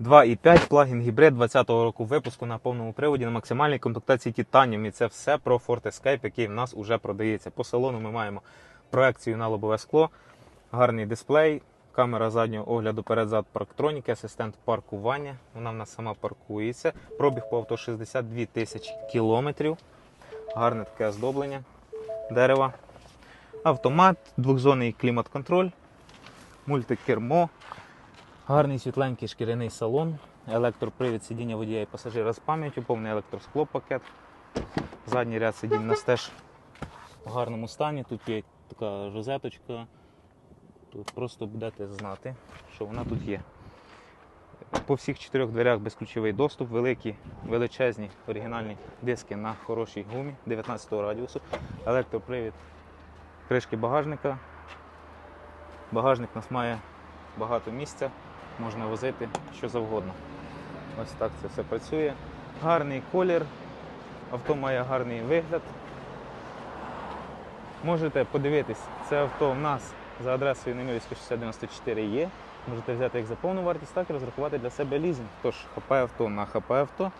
2.5 плагін гібрид 20-го року випуску на повному приводі на максимальній комплектації Titanium. І це все про Ford Escape, який в нас уже продається. По салону ми маємо проекцію на лобове скло, гарний дисплей, камера заднього огляду перед-зад парктроніки, асистент паркування. Вона в нас сама паркується. Пробіг по авто 62 тисячі кілометрів. Гарне таке оздоблення дерева. Автомат, двохзонний клімат-контроль, мультикермо, Гарний світленький шкіряний салон, електропривід сидіння водія і пасажира з пам'яттю, повний електросклопакет. Задній ряд сидінь у нас теж в гарному стані. Тут є така розеточка. Тут просто будете знати, що вона тут є. По всіх чотирьох дверях безключовий доступ, великі, величезні оригінальні диски на хорошій гумі 19 радіусу, електропривід кришки багажника. Багажник у нас має багато місця, можна возити що завгодно. Ось так це все працює. Гарний колір, авто має гарний вигляд. Можете подивитись, це авто в нас за адресою Немирівська 694 є. Можете взяти як за повну вартість, так і розрахувати для себе лізинг. Тож ХП авто на ХП авто.